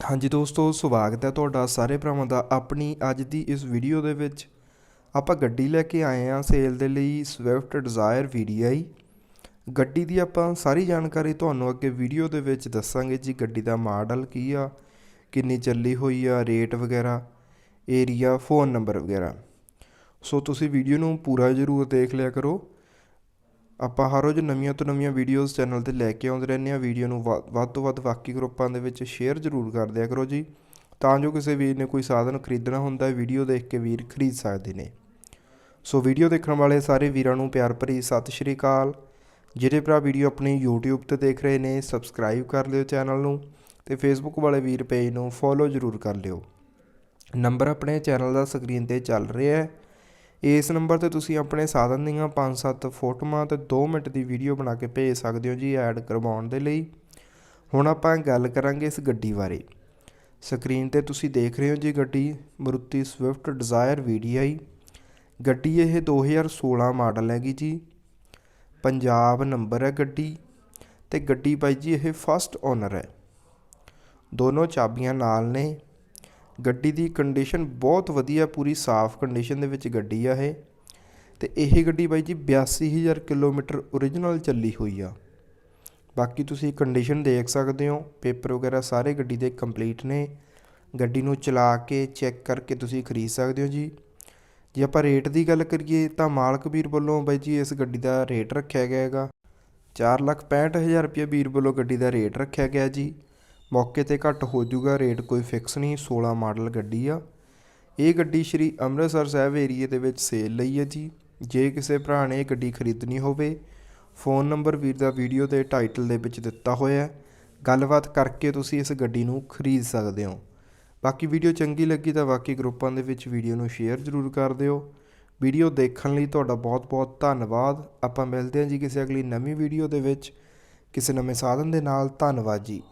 ਹਾਂਜੀ ਦੋਸਤੋ, ਸਵਾਗਤ ਹੈ ਤੁਹਾਡਾ ਸਾਰੇ ਭਰਾਵਾਂ ਦਾ ਆਪਣੀ ਅੱਜ ਦੀ ਇਸ ਵੀਡੀਓ ਦੇ ਵਿੱਚ। ਆਪਾਂ ਗੱਡੀ ਲੈ ਕੇ ਆਏ ਹਾਂ ਸੇਲ ਦੇ ਲਈ ਸਵਿਫਟ ਡਿਜ਼ਾਇਰ VDI ਗੱਡੀ ਦੀ ਆਪਾਂ ਸਾਰੀ ਜਾਣਕਾਰੀ ਤੁਹਾਨੂੰ ਅੱਗੇ ਵੀਡੀਓ ਦੇ ਵਿੱਚ ਦੱਸਾਂਗੇ ਜੀ, ਗੱਡੀ ਦਾ ਮਾਡਲ ਕੀ ਆ, ਕਿੰਨੀ ਚੱਲੀ ਹੋਈ ਆ ਰੇਟ ਵਗੈਰਾ ਏਰੀਆ ਫੋਨ ਨੰਬਰ ਵਗੈਰਾ। ਸੋ ਤੁਸੀਂ ਵੀਡੀਓ ਨੂੰ ਪੂਰਾ ਜ਼ਰੂਰ ਦੇਖ ਲਿਆ ਕਰੋ। ਆਪਾਂ ਹਰ ਰੋਜ਼ ਨਵੀਆਂ ਤੋਂ ਨਵੀਆਂ ਵੀਡੀਓਜ਼ ਚੈਨਲ ਤੇ ਲੈ ਕੇ ਆਉਂਦੇ ਰਹਿੰਦੇ ਹਾਂ। ਵੀਡੀਓ ਨੂੰ ਵ- ਵੱਧ ਤੋਂ ਵੱਧ ਬਾਕੀ ਗਰੁੱਪਾਂ ਦੇ ਵਿੱਚ ਸ਼ੇਅਰ ਜ਼ਰੂਰ ਕਰ ਦਿਆ ਕਰੋ ਜੀ। ਤਾਂ ਜੋ ਕਿਸੇ ਵੀਰ ਨੇ ਕੋਈ ਸਾਧਨ ਖਰੀਦਣਾ ਹੁੰਦਾ ਵੀਡੀਓ ਦੇਖ ਕੇ ਵੀਰ ਖਰੀਦ ਸਕਦੇ ਨੇ। ਸੋ ਵੀਡੀਓ ਦੇਖਣ ਵਾਲੇ ਸਾਰੇ ਵੀਰਾਂ ਨੂੰ ਪਿਆਰ ਭਰੀ ਸਤਿ ਸ਼੍ਰੀ ਅਕਾਲ। ਜਿਹੜੇ ਭਰਾ ਵੀਡੀਓ ਆਪਣੀ YouTube ਤੇ ਦੇਖ ਰਹੇ ਨੇ ਸਬਸਕ੍ਰਾਈਬ ਕਰ ਲਿਓ ਚੈਨਲ ਨੂੰ ਤੇ Facebook ਵਾਲੇ ਵੀਰ ਪੇਜ ਨੂੰ ਫੋਲੋ ਜ਼ਰੂਰ ਕਰ ਲਿਓ। ਨੰਬਰ ਆਪਣੇ ਚੈਨਲ ਦਾ ਸਕਰੀਨ ਤੇ ਚੱਲ ਰਿਹਾ ਹੈ। ਇਸ ਨੰਬਰ ਤੇ ਤੁਸੀਂ ਆਪਣੇ ਸਾਧਨ ਦੀਆਂ 5-7 ਫੋਟੋਆਂ ਤੇ 2 ਮਿੰਟ ਦੀ ਵੀਡੀਓ ਬਣਾ ਕੇ ਭੇਜ ਸਕਦੇ ਹੋ ਜੀ ਐਡ ਕਰਵਾਉਣ ਦੇ ਲਈ। ਹੁਣ ਆਪਾਂ ਗੱਲ ਕਰਾਂਗੇ ਇਸ ਗੱਡੀ ਬਾਰੇ। ਸਕਰੀਨ ਤੇ ਤੁਸੀਂ ਦੇਖ ਰਹੇ ਹੋ ਜੀ ਗੱਡੀ ਮਰੂਤੀ ਸਵਿਫਟ ਡਿਜ਼ਾਇਰ VDI ਗੱਡੀ ਇਹ 2016 ਮਾਡਲ ਹੈਗੀ ਜੀ। ਪੰਜਾਬ ਨੰਬਰ ਹੈ ਗੱਡੀ ਤੇ ਗੱਡੀ ਬਾਈ ਜੀ ਇਹ ਫਸਟ ਓਨਰ ਹੈ। ਦੋਨੋਂ ਚਾਬੀਆਂ ਨਾਲ ਨੇ। ਗੱਡੀ ਦੀ ਕੰਡੀਸ਼ਨ ਬਹੁਤ ਵਧੀਆ, ਪੂਰੀ ਸਾਫ਼ ਕੰਡੀਸ਼ਨ ਦੇ ਵਿੱਚ ਗੱਡੀ ਆ ਇਹ। ਤੇ ਇਹ ਗੱਡੀ ਬਾਈ ਜੀ 82000 ਕਿਲੋਮੀਟਰ ਓਰੀਜਨਲ ਚੱਲੀ ਹੋਈ ਆ। ਬਾਕੀ ਤੁਸੀਂ ਕੰਡੀਸ਼ਨ ਦੇਖ ਸਕਦੇ ਹੋ ਪੇਪਰ ਵਗੈਰਾ ਸਾਰੇ ਗੱਡੀ ਦੇ ਕੰਪਲੀਟ ਨੇ। ਗੱਡੀ ਨੂੰ ਚਲਾ ਕੇ ਚੈੱਕ ਕਰਕੇ ਤੁਸੀਂ ਖਰੀਦ ਸਕਦੇ ਹੋ ਜੀ। ਜੇ ਆਪਾਂ ਰੇਟ ਦੀ ਗੱਲ ਕਰੀਏ ਤਾਂ ਮਾਲਕ ਵੀਰ ਵੱਲੋਂ ਬਾਈ ਜੀ ਇਸ ਗੱਡੀ ਦਾ ਰੇਟ ਰੱਖਿਆ ਗਿਆ ਹੈਗਾ। 465000 ਰੁਪਏ ਵੀਰ ਵੱਲੋਂ ਗੱਡੀ ਦਾ ਰੇਟ ਰੱਖਿਆ ਗਿਆ ਜੀ। ਮੌਕੇ ਤੇ ਘੱਟ ਹੋ ਜਾਊਗਾ ਰੇਟ ਕੋਈ ਫਿਕਸ ਨਹੀਂ 16 ਮਾਡਲ ਗੱਡੀ ਆ। ਇਹ ਗੱਡੀ ਸ਼੍ਰੀ ਅੰਮ੍ਰਿਤਸਰ ਸਾਹਿਬ ਏਰੀਏ ਦੇ ਵਿੱਚ ਸੇਲ ਲਈ ਹੈ ਜੀ। ਜੇ ਕਿਸੇ ਭਰਾ ਨੇ ਇਹ ਗੱਡੀ ਖਰੀਦਣੀ ਹੋਵੇ ਫੋਨ ਨੰਬਰ ਵੀਰ ਦਾ ਵੀਡੀਓ ਦੇ ਟਾਈਟਲ ਦੇ ਵਿੱਚ ਦਿੱਤਾ ਹੋਇਆ ਹੈ। ਗੱਲਬਾਤ ਕਰਕੇ ਤੁਸੀਂ ਇਸ ਗੱਡੀ ਨੂੰ ਖਰੀਦ ਸਕਦੇ ਹੋ। ਬਾਕੀ ਵੀਡੀਓ ਚੰਗੀ ਲੱਗੀ ਤਾਂ ਬਾਕੀ ਗਰੁੱਪਾਂ ਦੇ ਵਿੱਚ ਵੀਡੀਓ ਨੂੰ ਸ਼ੇਅਰ ਜ਼ਰੂਰ ਕਰ ਦਿਓ। ਵੀਡੀਓ ਦੇਖਣ ਲਈ ਤੁਹਾਡਾ ਬਹੁਤ-ਬਹੁਤ ਧੰਨਵਾਦ। ਆਪਾਂ ਮਿਲਦੇ ਹਾਂ ਜੀ ਕਿਸੇ ਅਗਲੀ ਨਵੀਂ ਵੀਡੀਓ ਦੇ ਵਿੱਚ। ਕਿਸੇ ਨਵੇਂ ਸਾਧਨ ਦੇ ਨਾਲ। ਧੰਨਵਾਦ ਜੀ।